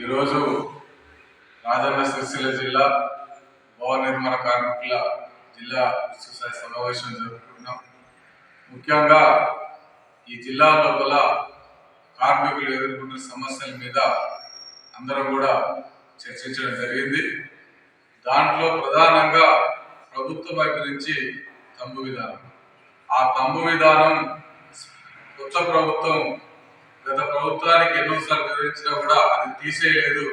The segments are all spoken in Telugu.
ఈరోజు రాజన్న సిరిసిల్ల జిల్లా భవన నిర్మాణ కార్మికుల జిల్లా విస్తృత సమావేశం జరుపుకుంటున్నాం. ముఖ్యంగా ఈ జిల్లా లోపల కార్మికులు ఎదుర్కొంటున్న సమస్యల మీద అందరం కూడా చర్చించడం జరిగింది. దాంట్లో ప్రధానంగా ప్రభుత్వం వైపు నుంచి తంబు విధానం. ఆ తంబు విధానం కొత్త ప్రభుత్వం గత ప్రభుత్వానికి ఎన్నోసార్లు వివరించినా కూడా అది తీసేయలేదు.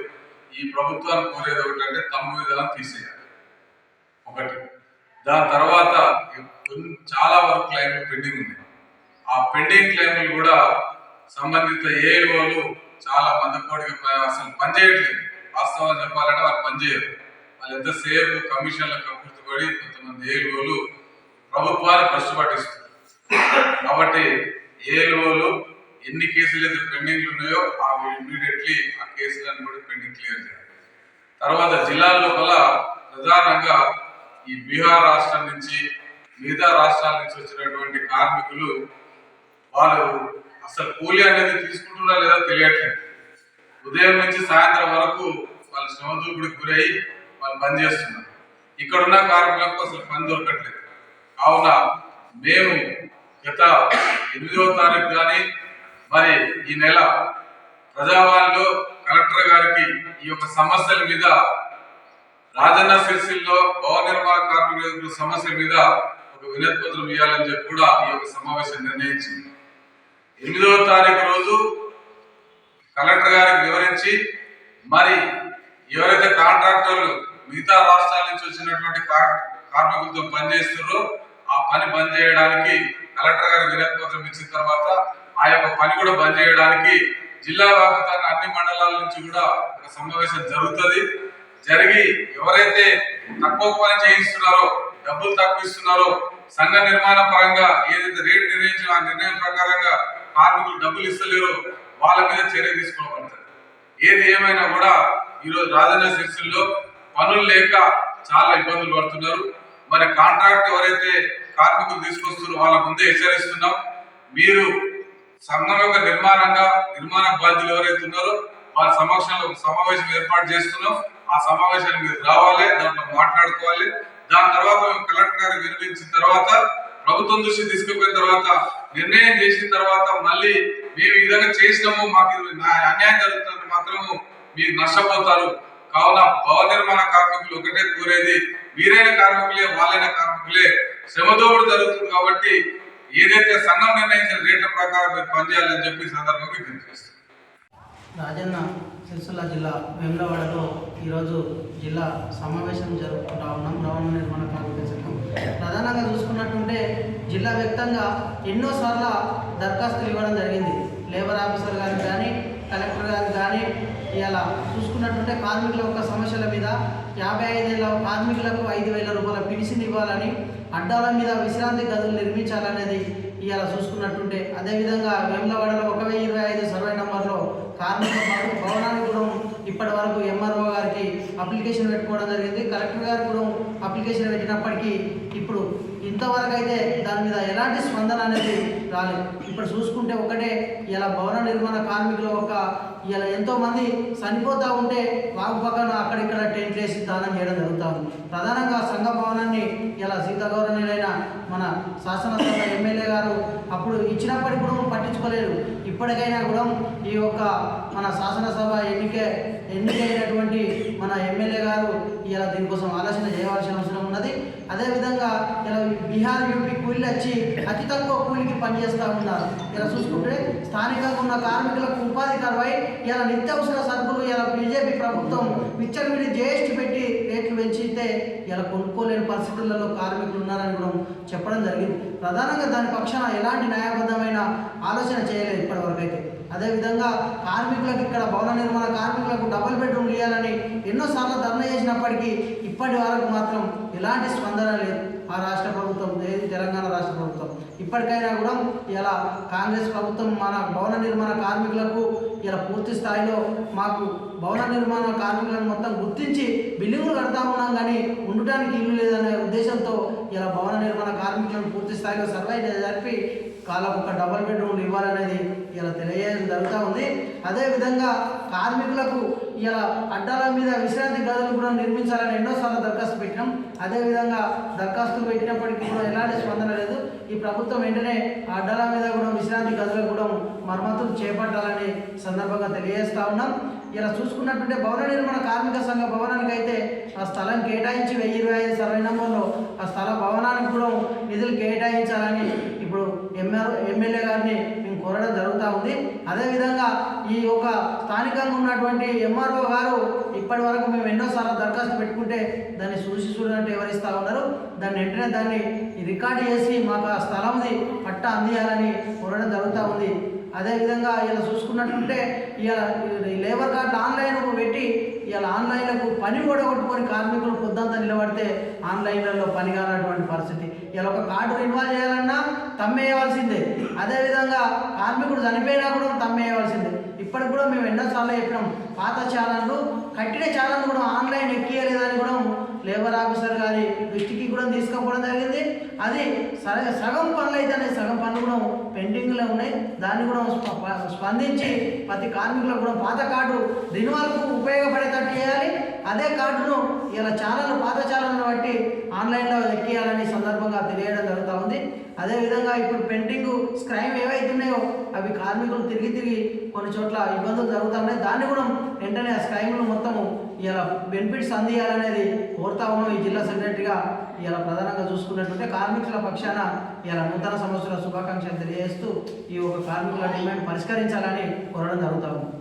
ఈ ప్రభుత్వాన్ని కోరేది ఒకటంటే తమ్ము విధానం తీసేయాలి. ఒకటి. దాని తర్వాత చాలా వరకు క్లైమ్లు పెండింగ్ ఉన్నాయి ఆ పెండింగ్ క్లైమ్లు కూడా సంబంధిత ఏఓలు చాలా మందకోడిగా అసలు పనిచేయట్లేదు. వాస్తవం చెప్పాలంటే వాళ్ళు పనిచేయరు. వాళ్ళు ఎంతసేపు కమిషన్ల కక్కుర్తిపడి కొంతమంది ఏఓలు ప్రభుత్వాన్ని ఫస్ట్ కాబట్టి ఏఓలు ఎన్ని కేసులు అయితే పెండింగ్ ఉన్నాయో అవి ఇమీడియట్లీ ఆ కేసులను కూడా పెండింగ్ క్లియర్ చేయాలి. తర్వాత జిల్లాల్లో లోపల ప్రధానంగా ఈ బీహార్ రాష్ట్రం నుంచి మిగతా రాష్ట్రాల నుంచి వచ్చినటువంటి కార్మికులు వాళ్ళు అసలు కూలీ అనేది తీసుకుంటున్నారా లేదా తెలియట్లేదు. ఉదయం నుంచి సాయంత్రం వరకు వాళ్ళు శ్రమదూపుడికి గురై వాళ్ళు పని చేస్తున్నారు. ఇక్కడ ఉన్న కార్మికులకు అసలు పని దొరకట్లేదు. కావున మేము గత ఎనిమిదవ తారీఖు కానీ మరి ఈ నెల ప్రజావాణిలో కలెక్టర్ గారికి ఈ యొక్క సమస్యల మీద రాజన్న సిరిసిల్లో భవన నిర్మాణ కార్మికుల సమస్యల మీద ఒక వినతి పత్రం ఇవ్వాలని చెప్పి కూడా ఈ యొక్క సమావేశం నిర్ణయించింది. ఎనిమిదవ తారీఖు రోజు కలెక్టర్ గారికి వివరించి మరి ఎవరైతే కాంట్రాక్టర్లు మిగతా రాష్ట్రాల నుంచి వచ్చినటువంటి కార్మికులతో పనిచేస్తున్నారో ఆ పని బంద్ చేయడానికి కలెక్టర్ గారికి వినతి పత్రం ఇచ్చిన తర్వాత ఆ యొక్క పని కూడా బంద్ చేయడానికి జిల్లా వ్యాప్తంగా అన్ని మండలాల నుంచి కూడా ఒక సమావేశం జరుగుతుంది. జరిగి ఎవరైతే తక్కువ పని చేయిస్తున్నారో డబ్బులు తక్కువ ఇస్తున్నారో సంఘ నిర్మాణ పరంగా ఏదైతే రేటు నిర్ణయించిన ఆ నిర్ణయం ప్రకారంగా కార్మికులు డబ్బులు ఇస్తలేరో వాళ్ళ మీద చర్య తీసుకోబడుతుంది. ఏది ఏమైనా కూడా ఈరోజు రాజన్న సిరిసిల్లో పనులు లేక చాలా ఇబ్బందులు పడుతున్నారు. మరి కాంట్రాక్ట్ ఎవరైతే కార్మికులు తీసుకొస్తున్నారో వాళ్ళ ముందే హెచ్చరిస్తున్నాం. మీరు సంఘం యొక్క నిర్మాణంగా నిర్మాణ బాధ్యులు ఎవరైతే ఉన్నారో వాళ్ళ సమక్షంలో సమావేశం ఏర్పాటు చేస్తున్నాం. ఆ సమావేశానికి మీరు రావాలి దాంట్లో మాట్లాడుకోవాలి. దాని తర్వాత మేము కలెక్టర్ గారు వినిపించిన తర్వాత ప్రభుత్వం దృష్టి తీసుకుపోయిన తర్వాత నిర్ణయం చేసిన తర్వాత మళ్ళీ మేము ఈ విధంగా చేసినాము మాకు ఇది నా- అన్యాయం జరుగుతుంది మాత్రము మీరు నష్టపోతారు. కావున భవన నిర్మాణ కార్మికులు ఒకటే కోరేది మీరైన కార్మికులే వాళ్ళైన కార్మికులే శ్రమదోపుడు జరుగుతుంది కాబట్టి ఏదైతే సంఘం నిర్ణయించిన రేట్ల ప్రకారం మీరు పనిచేయాలని చెప్పి సందర్భంగా విజ్ఞప్తి రాజన్న సిరిసిల్ల జిల్లా వేములవాడలో ఈరోజు జిల్లా సమావేశం జరుపుకుంటా ఉన్నాం. రవాణా నిర్మాణ కార్మిక సంఘం. ప్రధానంగా చూసుకున్నట్టుంటే జిల్లా వ్యాప్తంగా ఎన్నోసార్లు దరఖాస్తులు ఇవ్వడం జరిగింది. లేబర్ ఆఫీసర్ గారికి కానీ కలెక్టర్ గారికి కానీ ఇలా చూసుకున్నట్టుంటే కార్మికుల యొక్క సమస్యల మీద యాభై ఐదేళ్ళ కార్మికులకు ఐదు వేల రూపాయల పిడిసిని ఇవ్వాలని అడ్డాల మీద విశ్రాంతి గదులు నిర్మించాలనేది ఇవాళ చూసుకున్నట్టుంటే అదేవిధంగా వేములవాడలో ఒక వెయ్యి ఇరవై ఐదు సర్వే నంబర్లో కార్మిక భవ- భవనానికి కూడా ఇప్పటి వరకు ఎంఆర్ఓ గారికి అప్లికేషన్ పెట్టుకోవడం జరిగింది. కలెక్టర్ గారు కూడా అప్లికేషన్ పెట్టినప్పటికీ ఇంతవరకు అయితే దాని మీద ఎలాంటి స్పందన అనేది రాలేదు. ఇప్పుడు చూసుకుంటే ఒకటే ఇలా భవన నిర్మాణ కార్మికుల ఒక ఇలా ఎంతో మంది చనిపోతూ ఉంటే వాగు పక్కన అక్కడిక్కడ టెంట్లు వేసి దానం చేయడం జరుగుతుంది. ప్రధానంగా సంఘ భవనాన్ని ఇలా సీతాగౌరవనీయులైన మన శాసనసభ ఎమ్మెల్యే గారు అప్పుడు ఇచ్చినప్పటికీ కూడా పట్టించుకోలేదు. ఇప్పటికైనా కూడా ఈ యొక్క మన శాసనసభ ఎన్నికే ఎన్నికైనటువంటి మన ఎమ్మెల్యే గారు ఇలా దీనికోసం ఆలోచన చేయవలసిన అవసరం ఉన్నది. అదేవిధంగా ఇలా బీహార్ యూపీ కూలీలు వచ్చి అతి తక్కువ కూలికి పనిచేస్తూ ఉన్నారు. ఇలా చూసుకుంటే స్థానికంగా ఉన్న కార్మికులకు ఉపాధి కరువై ఇలా నిత్యావసర సరుకులు ఇలా బీజేపీ ప్రభుత్వం విచ్చలవిడి జిఎస్టీ పెట్టి రేట్లు పెంచితే ఇలా కొనుక్కోలేని పరిస్థితులలో కార్మికులు ఉన్నారని కూడా చెప్పడం జరిగింది. ప్రధానంగా దాని పక్షాన ఎలాంటి న్యాయబద్ధమైన ఆలోచన చేయలేదు ఇప్పటివరకు అయితే అదేవిధంగా కార్మికులకు ఇక్కడ భవన నిర్మాణ కార్మికులకు డబుల్ బెడ్రూమ్ ఇవ్వాలని ఎన్నోసార్లు ధర్మ చేసినప్పటికీ ఇప్పటి వరకు మాత్రం ఎలాంటి స్పందన లేదు. ఆ రాష్ట్ర ప్రభుత్వం ఏది తెలంగాణ రాష్ట్ర ప్రభుత్వం. ఇప్పటికైనా కూడా ఇలా కాంగ్రెస్ ప్రభుత్వం మన భవన నిర్మాణ కార్మికులకు ఇలా పూర్తి స్థాయిలో మాకు భవన నిర్మాణ కార్మికులను మొత్తం గుర్తించి బిల్డింగులు కడతా ఉన్నాం కానీ ఉండటానికి ఇల్లు లేదనే ఉద్దేశంతో ఇలా భవన నిర్మాణ కార్మికులను పూర్తి స్థాయిలో సర్వే జరిపి కాళ్ళకు ఒక డబుల్ బెడ్రూమ్లు ఇవ్వాలనేది ఇలా తెలియజేయడం జరుగుతూ ఉంది. అదేవిధంగా కార్మికులకు ఇలా అడ్డాల మీద విశ్రాంతి గదులు కూడా నిర్మించాలని ఎన్నోసార్లు దరఖాస్తు పెట్టినాం. అదేవిధంగా దరఖాస్తులు పెట్టినప్పటికీ కూడా ఎలాంటి స్పందన లేదు. ఈ ప్రభుత్వం వెంటనే ఆ అడ్డాల మీద కూడా విశ్రాంతి గదులకు కూడా మరమ్మతులు చేపట్టాలని సందర్భంగా తెలియజేస్తా ఉన్నాం. ఇలా చూసుకున్నట్టుంటే భవన నిర్మాణ కార్మిక సంఘ భవనానికి అయితే ఆ స్థలం కేటాయించి వెయ్యి ఇరవై ఐదు సర్వే నంబర్లో ఆ స్థల భవనానికి కూడా నిధులు కేటాయించాలని ఇప్పుడు ఎంఆర్ ఎమ్మెల్యే గారిని కోరడం జరుగుతూ ఉంది. అదేవిధంగా ఈ యొక్క స్థానికంగా ఉన్నటువంటి ఎంఆర్ఓ గారు ఇప్పటి వరకు మేము ఎన్నోసార్లు దరఖాస్తు పెట్టుకుంటే దాన్ని చూసి చూడనట్టు ఎవరిస్తూ ఉన్నారు. దాన్ని వెంటనే దాన్ని రికార్డు చేసి మాకు ఆ స్థలంది పట్టా అందియాలని కోరడం జరుగుతూ ఉంది. అదేవిధంగా ఇలా చూసుకున్నట్టుంటే ఇలా లేబర్ కార్డులు ఆన్లైన్ పెట్టి ఇలా ఆన్లైన్లకు పని కూడా కొట్టుకొని కార్మికులు పొద్దంతా నిలబడితే ఆన్లైన్లలో పని కానటువంటి పరిస్థితి. ఇలా ఒక కార్డు రిన్వాల్వ్ చేయాలన్నా తమ్మేయవలసిందే. అదేవిధంగా కార్మికుడు చనిపోయినా కూడా తమ్మేయవలసిందే. ఇప్పటికి కూడా మేము ఎన్నోసార్లు చెప్పినాం పాత ఛానళ్ళు కట్టిన ఛానల్ కూడా ఆన్లైన్ ఎక్కియలేదని కూడా లేబర్ ఆఫీసర్ గారి దృష్టికి కూడా తీసుకుపోవడం జరిగింది. అది సగ సగం పనులు అయితే సగం పనులు కూడా పెండింగ్లో ఉన్నాయి. దాన్ని కూడా స్ప- స్పందించి ప్రతి కార్మికులకు కూడా పాత కార్డు రిన్వాల్కు ఉపయోగపడేటట్టు చేయాలి. అదే కార్డును ఇలా ఛానల్ పాత ఛానల్ని బట్టి ఆన్లైన్లో ఎక్కియాలని సందర్భంగా తెలియడం జరుగుతూ ఉంది. అదేవిధంగా ఇప్పుడు పెండింగ్ స్క్రైమ్ ఏవైతే ఉన్నాయో అవి కార్మికులు తిరిగి తిరిగి కొన్ని చోట్ల ఇబ్బందులు జరుగుతున్నాయి దాన్ని కూడా వెంటనే ఆ స్క్రైమ్లు మొత్తం ఇలా బెనిఫిట్స్ అందియాలనేది కోరుతా ఉన్నాం ఈ జిల్లా సెక్రటరీగా ఇలా ప్రధానంగా చూసుకున్నట్టుంటే కార్మికుల పక్షాన ఇలా నూతన సంవత్సర శుభాకాంక్షలు తెలియజేస్తూ ఈ యొక్క కార్మికుల డిమాండ్ పరిష్కరించాలని కోరడం జరుగుతాము ఉంది.